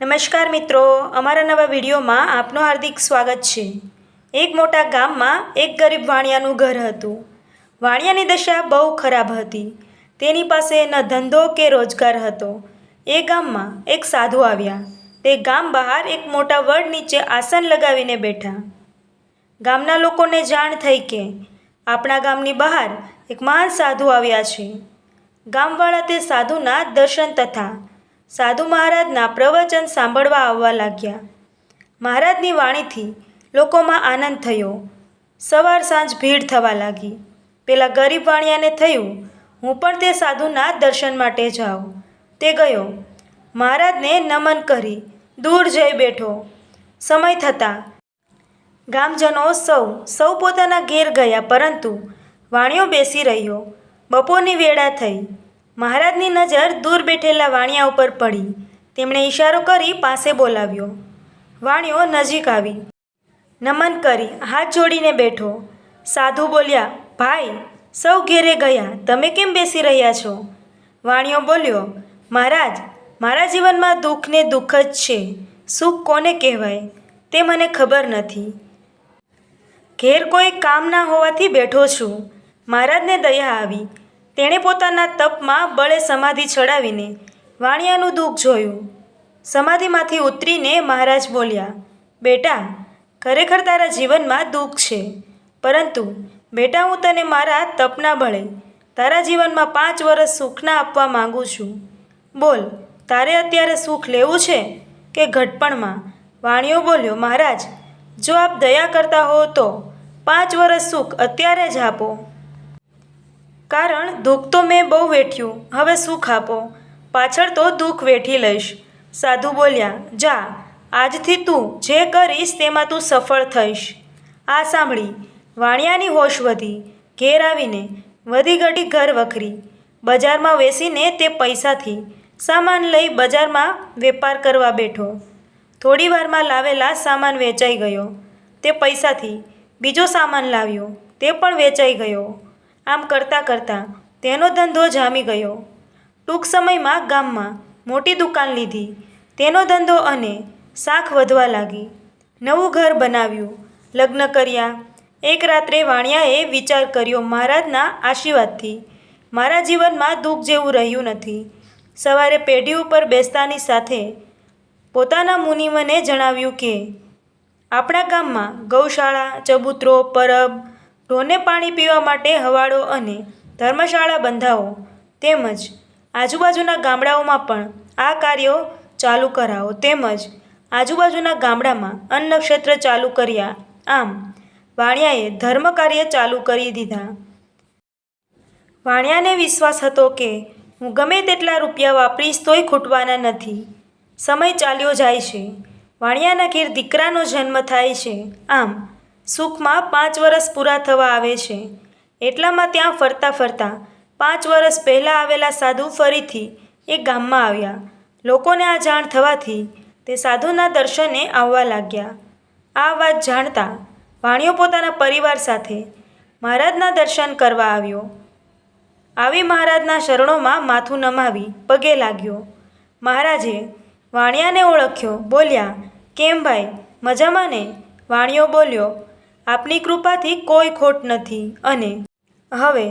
નમસ્કાર મિત્રો, અમારા નવા વિડીયોમાં આપનું હાર્દિક સ્વાગત છે. એક મોટા ગામમાં એક ગરીબ વાણિયાનું ઘર હતું. વાણિયાની દશા બહુ ખરાબ હતી. તેની પાસે ન ધંધો કે રોજગાર હતો. એ ગામમાં એક સાધુ આવ્યા. તે ગામ બહાર એક મોટા વડ નીચે આસન લગાવીને બેઠા. ગામના લોકોને જાણ થઈ કે આપણા ગામની બહાર એક મહાન સાધુ આવ્યા છે. ગામવાળા તે સાધુના દર્શન તથા સાધુ મહારાજના પ્રવચન સાંભળવા આવવા લાગ્યા. મહારાજની વાણીથી લોકોમાં આનંદ થયો. સવાર સાંજ ભીડ થવા લાગી. પેલા ગરીબ વાણિયાને થયું, હું પણ તે સાધુના દર્શન માટે જાઉં. તે ગયો. મહારાજને નમન કરી, દૂર જઈ બેઠો. સમય થતાં ગામજનો સૌ સૌ પોતાના ઘેર ગયા, પરંતુ વાણિયો બેસી રહ્યો. બપોરની વેળા થઈ. મહારાજની નજર દૂર બેઠેલા વાણિયા ઉપર પડી. તેમણે ઈશારો કરી પાસે બોલાવ્યો. વાણિયો નજીક આવી. નમન કરી હાથ જોડીને બેઠો. સાધુ બોલ્યા, ભાઈ, સૌ ઘેરે ગયા. તમે કેમ બેસી રહ્યા છો? વાણિયો બોલ્યો, મહારાજ, મારા જીવનમાં દુઃખને દુઃખ જ છે. સુખ કોને કહેવાય? તે મને ખબર નથી. ઘેર કોઈ કામ ના હોવાથી બેઠો છું. મહારાજને દયા આવી. તેણે પોતાના તપમાં બળે સમાધિ ચડાવીને વાણિયાનું દુઃખ જોયું. સમાધિમાંથી ઉતરીને મહારાજ બોલ્યા, બેટા, ખરેખર તારા જીવનમાં દુઃખ છે. પરંતુ બેટા, હું તને મારા તપના બળે તારા જીવનમાં પાંચ વર્ષ સુખના આપવા માગું છું. બોલ, તારે અત્યારે સુખ લેવું છે કે ઘટપણમાં? વાણિયો બોલ્યો, મહારાજ, જો આપ દયા કરતા હો તો પાંચ વર્ષ સુખ અત્યારે જ આપો. કારણ દુઃખ તો મેં બહુ વેઠ્યું. હવે સુખ આપો. પાછળ તો દુઃખ વેઠી લઈશ. સાધુ બોલ્યા, જા, આજથી તું જે કરીશ તેમાં તું સફળ થઈશ. આ સાંભળી વાણિયાની હોશ વધી. ઘેર આવીને વધી ઘટી ઘર વખરી. બજારમાં વેસીને તે પૈસાથી સામાન લઈ બજારમાં વેપાર કરવા બેઠો. થોડી વારમાં લાવેલા સામાન વેચાઈ ગયો. તે પૈસાથી બીજો સામાન લાવ્યો. તે પણ વેચાઈ ગયો. આમ કરતાં કરતાં તેનો ધંધો જામી ગયો. ટૂંક સમયમાં ગામમાં મોટી દુકાન લીધી. તેનો ધંધો અને શાખ વધવા લાગી. નવું ઘર બનાવ્યું, લગ્ન કર્યા. એક રાત્રે વાણિયાએ વિચાર કર્યો મહારાજના આશીર્વાદથી. મારા જીવનમાં દુઃખ જેવું રહ્યું નથી. સવારે પેઢી ઉપર બેસતાની સાથે પોતાના મુનિમને જણાવ્યું કે, આપણા ગામમાં ગૌશાળા, ચબૂતરો, પરબ ઢોરને પાણી પીવા માટે હવાડો અને ધર્મશાળા બંધાવો તેમજ આજુબાજુના ગામડાઓમાં પણ આ કાર્યો ચાલુ કરાવો તેમજ આજુબાજુના ગામડામાં અન્ન નક્ષત્ર ચાલુ કર્યા. આમ, વાણિયાએ ધર્મ કાર્ય ચાલુ કરી દીધા. વાણિયાને વિશ્વાસ હતો કે, હું ગમે તેટલા રૂપિયા વાપરીશ તોય ખૂટવાના નથી. સમય ચાલ્યો જાય છે. વાણિયાના ઘેર દીકરાનો જન્મ થાય છે. આમ સુખમાં પાંચ વર્ષ પૂરા થવા આવે છે. એટલામાં ત્યાં ફરતા ફરતા પાંચ વર્ષ પહેલાં આવેલા સાધુ ફરીથી એ ગામમાં આવ્યા. લોકોને આ જાણ થવાથી તે સાધુના દર્શને આવવા લાગ્યા. આ વાત જાણતા વાણિયો પોતાના પરિવાર સાથે મહારાજના દર્શન કરવા આવ્યો. આવી મહારાજના શરણોમાં માથું નમાવી પગે લાગ્યો. મહારાજે વાણિયાને ઓળખ્યો, બોલ્યા, કેમ ભાઈ? મજામાં ને? વાણિયો બોલ્યો આપની કૃપાથી કોઈ ખોટ નથી. અને હવે,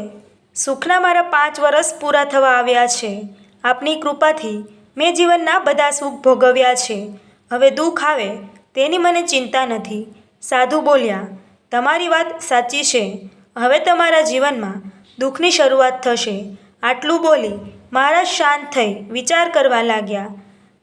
સુખના મારા પાંચ વર્ષ પૂરા થવા આવ્યા છે. આપની કૃપાથી મેં જીવનના બધા સુખ ભોગવ્યા છે. હવે દુઃખ આવે તેની મને ચિંતા નથી. સાધુ બોલ્યા, તમારી વાત સાચી છે. હવે તમારા જીવનમાં દુઃખની શરૂઆત થશે. આટલું બોલી મહારાજ શાંત થઈ વિચાર કરવા લાગ્યા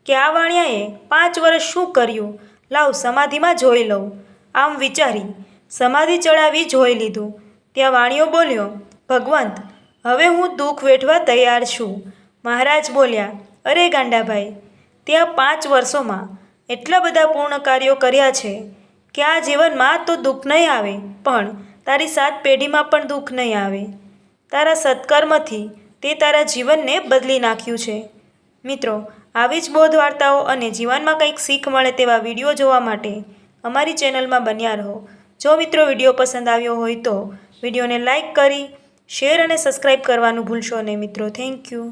કે આ વાણિયાએ પાંચ વર્ષ શું કર્યું? લાવ સમાધિમાં જોઈ લઉં. આમ વિચારી સમાધિ ચડાવી જોઈ લીધું. ત્યાં વાણિયો બોલ્યો, ભગવંત, હવે હું દુઃખ વેઠવા તૈયાર છું. મહારાજ બોલ્યા, અરે ગાંડાભાઈ, ત્યાં પાંચ વર્ષોમાં એટલા બધા પૂર્ણ કાર્યો કર્યા છે કે આ જીવનમાં તો દુઃખ નહીં આવે, પણ તારી સાત પેઢીમાં પણ દુઃખ નહીં આવે. તારા સત્કર્મથી તે તારા જીવનને બદલી નાખ્યું છે. મિત્રો, આવી જ બોધ વાર્તાઓ અને જીવનમાં કંઈક શીખ મળે તેવા વીડિયો જોવા માટે અમારી ચેનલમાં બન્યા રહો. જો મિત્રો વીડિયો પસંદ આવ્યો હોય તો વિડીયોને લાઇક કરી, શેર અને સબસ્ક્રાઈબ કરવાનું ભૂલશો નહીં મિત્રો. Thank you.